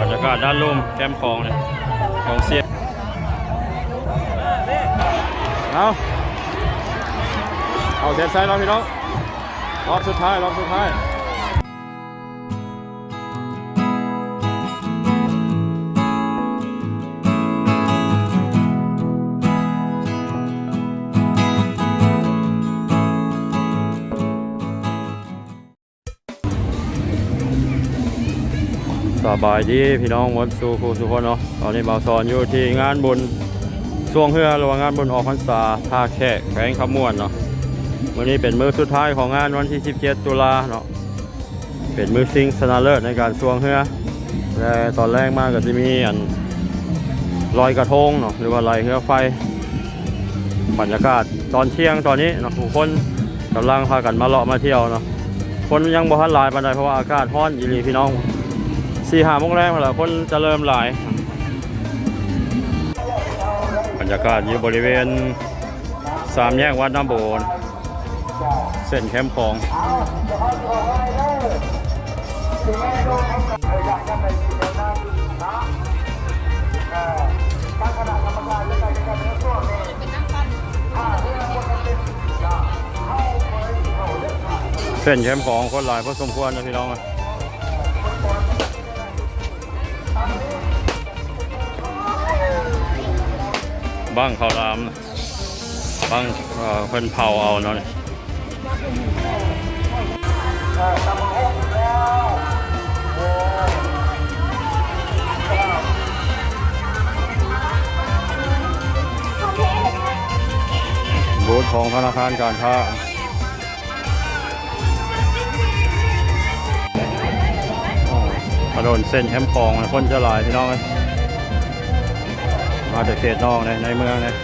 บรรยากาศด้านลุ่มแคมคลองเลยของเสียเอาเอาเทสไซด์เราพี่น้องรอบสุดท้ายรอบสุดท้าย บายดีพี่น้องหมดสู่ผู้สุคนเนาะตอนนี้บ่าวสอนอยู่ที่งานบุญช่วงเฮือระหว่างงานบุญออกพรรษาท่าแขกแขวงขมวนเนาะวันนี้เป็นมือสุดท้ายของงานวันที่ 17 ตุลาเนาะเป็นมือซิงชนะเลิศในการช่วงเฮือและตอนแรกมากก็จะมีอันลอยกระทงเนาะหรือว่าลอยเฮือไฟบรรยากาศตอนเที่ยงตอนนี้เนาะผู้คนกำลังพากันมาเลาะมาเที่ยวเนาะคนยังบ่ทันหลายปานใดเพราะว่าอากาศร้อนอีหลีพี่น้อง สี่หาโมงแรกแล้วคนจะเริ่มหลาย บรรยากาศอยู่บริเวณสามแยกวัดน้ำโบน เส้นแคมป์ของเส้นแคมป์ของคนหลายพอสมควรนะพี่น้อง บ้างเขาวหลามนะบ้างเพิ่นเผาเอาเนาะบูธของธนาคารการค้าถนนเส้นแคมปองนะคนจะหลายพี่น้องเอ้ย มาจากเขตนอกนะในเมืองนะ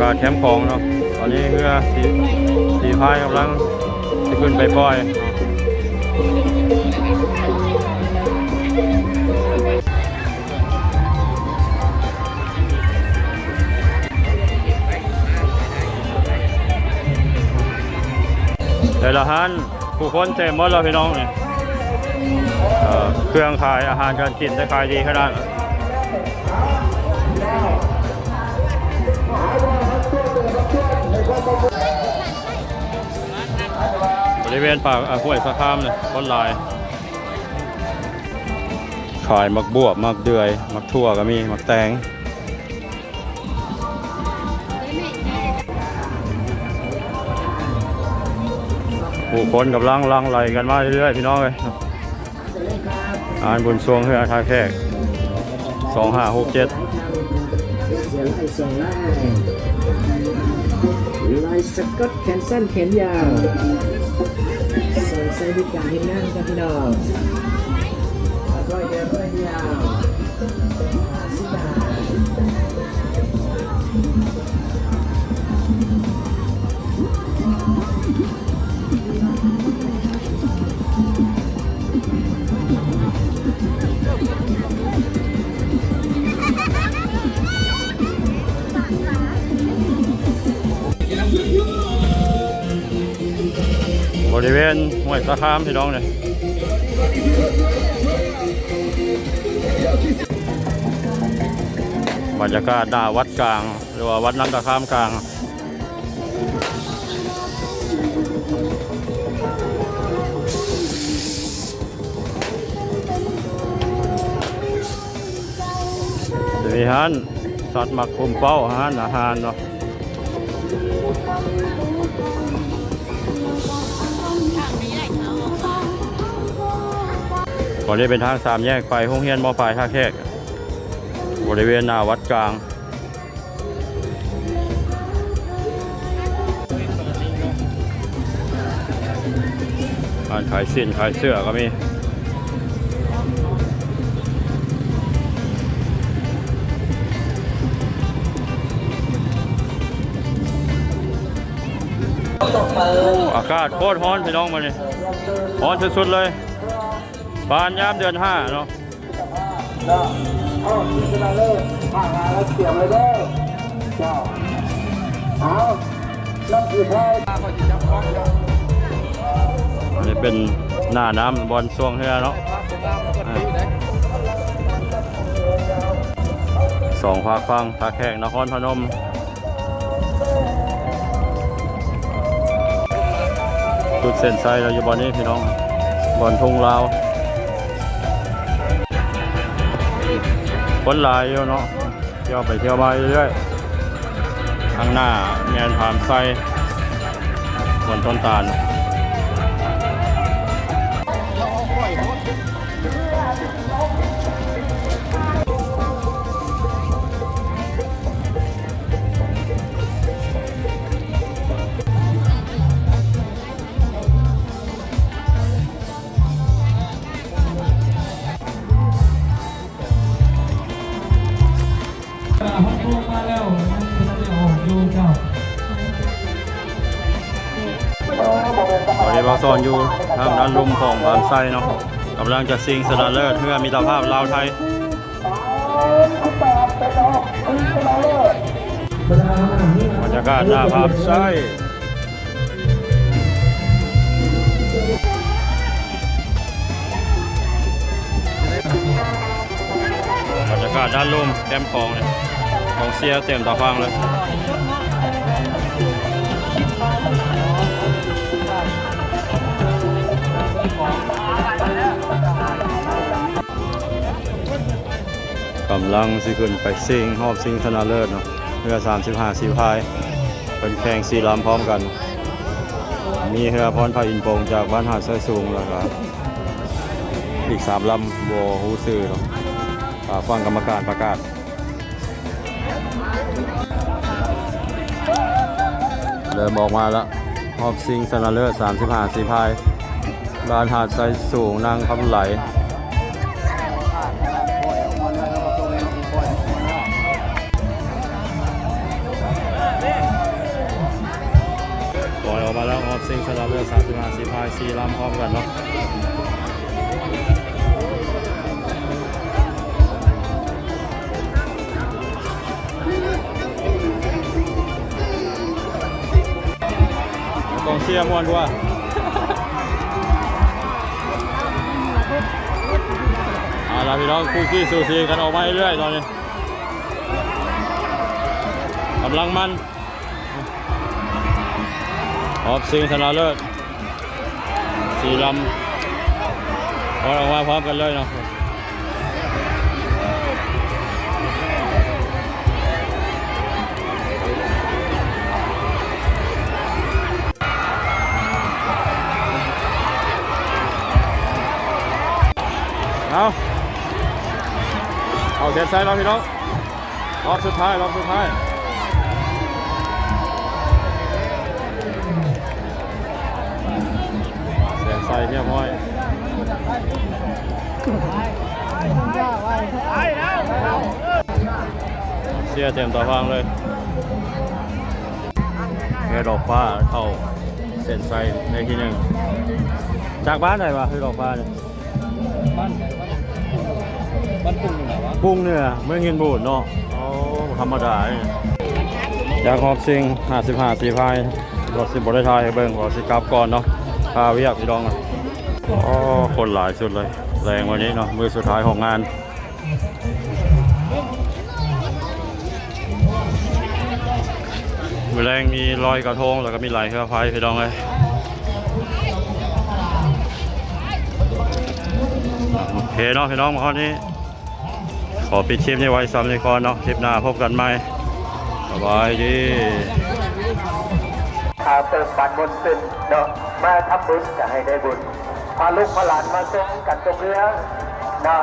กาศแคมป์ของเนาะตอนนี้เรือสีสีพายกำลังจะขึ้นไปปล่อยเดี๋ยวละฮันผู้คนเต็มหมดแล้วพี่น้องเนี่ยเอ่อเครื่องขายอาหารการกินได้ขายดีขนาด บริเวณปากอะห้วยสะข้ามเลยต้นลายขายมักบวบมักเดือย มักทั่วก็มี มักแตงผู้คนกับลังลังไหลกันมาเรื่อยๆพี่น้องเลยอ่านบุญสวงเฮือทาแขกสองห้าหกเจ็ดส่งไล่ลายสกอตแขนสั้นแขนยาว สวยใส่ดีการให้นั่งครับพี่น้องร้อยเดียวร้อยเดียว ริเวณห้วยสะขามพี่น้องเลยบรรยากาศหน้าวัดกลาง หรือว่าวัดน้ำตะข้ามกลางจะมีฮันสัตว์มักคุมเป้าอาหารอาหารเนาะ ก่อนนี้เป็นทางสามแยกไปห้องเฮียนมอปลายท่าแขกบริเวณหน้าวัดกลางร้านขายสินขายเสื้อก็มีอากาศโคตรร้อนพี่น้องมาเนี่ยร้อนสุดๆเลย บานยามเดือนห้าเนาะเอาที่ชนะเลิศผ่านงาแล้วเสียบเลยเด้อเจ้าเอานับถือไทยอันนี้เป็นหน้าน้ำบอลช่วงเฮือเนาะสองภาคฟังภาคแขกนครพนมจุดเส้นไซเราอยู่บอลนี้พี่น้องบอลทุ่งลาว คนหลายอยู่เนาะเที่ยวไปเที่ยวมาเรื่อยๆข้างหน้าแมนพามไซบนต้นตาล ตอนนี้เราสอนอยู่ทางด้านลุมของบางไซเนาะกำลังจะซิงสนาเลิศเพื่อมิตรภาพลาวไทยบรรยากาศหน้าภาพไซบรรยากาศด้านลุมแคมป์ของเนี่ยของเสียเต็มตาฟังเลย กำลังสิขึ้นไปซิงหอบซิงชนะเลิศเนาะเรือ35สีพายเป็นแข่งสีลำพร้อมกัน มีเรือพรพาอินโปงจากบ้านหาดเสยสูงแล้วก็อีกสามลำโบฮูซื้อเนาะฟังกรรมการประกาศเริ่มออกมาแล้วหอบซิงชนะเลิศ35สีพายบ้านหาดไซสูงนางคำไหล ล่อยออกมาแล้วออฟซิงสลับเรือสามสิบห้าสี่พายสี่ลำพร้อมกันเนาะกองเชียร์มวนด้วยเอาล่ะพี่น้องคู่ขี้สูสีกันออกมาเรื่อยๆตอนนี้กำลังมัน ออฟซิงชนะเลิศสี่ลำพอออกมาพร้อมกันเลยเนาะเอาเอาเซตไซด์เราพี่น้องรอบสุดท้ายรอบสุดท้าย เสียงใส่เรียบร้อยเสียเต็มต่อฟังเลยแค่ดอกฟ้าเข้าเส้นใส่ในที่หนึ่งจากบ้านไหนวะคือดอกฟ้าเนี่ยบ้านบ้านปุ่งอยู่ไหนวะกรุ้งเนี่ยเมืองเงินบูดเนาะโอ้ธรรมดาเนี่ยจากฮอบซิง55สีพายรถสิบริทายให้เบิ่งรถสิกลับก่อนเนาะพาเวียกพี่น้องอะอ๋อคนหลายสุดเลย แรงวันนี้เนาะมือสุดท้ายของงานมือแรงมีลอยกระทงแล้วก็มีไหลเครือไฟพี่น้องเลยโอเคเนาะพี่น้องมาข้อนี้ ขอปิดคลิปนี้ไว้ซ้ำในคอนเนาะคลิปหน้าพบกันใหม่ สบายดีาเติมบันบนสินเนาะมาทำบุญจะให้ได้บุญพาลูกพาหลานมาส่งกันตรงเรือเนาะ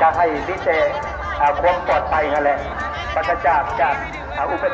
ก็ให้พิเศษความปลอดภัยกันแหละปัจจากจากอุป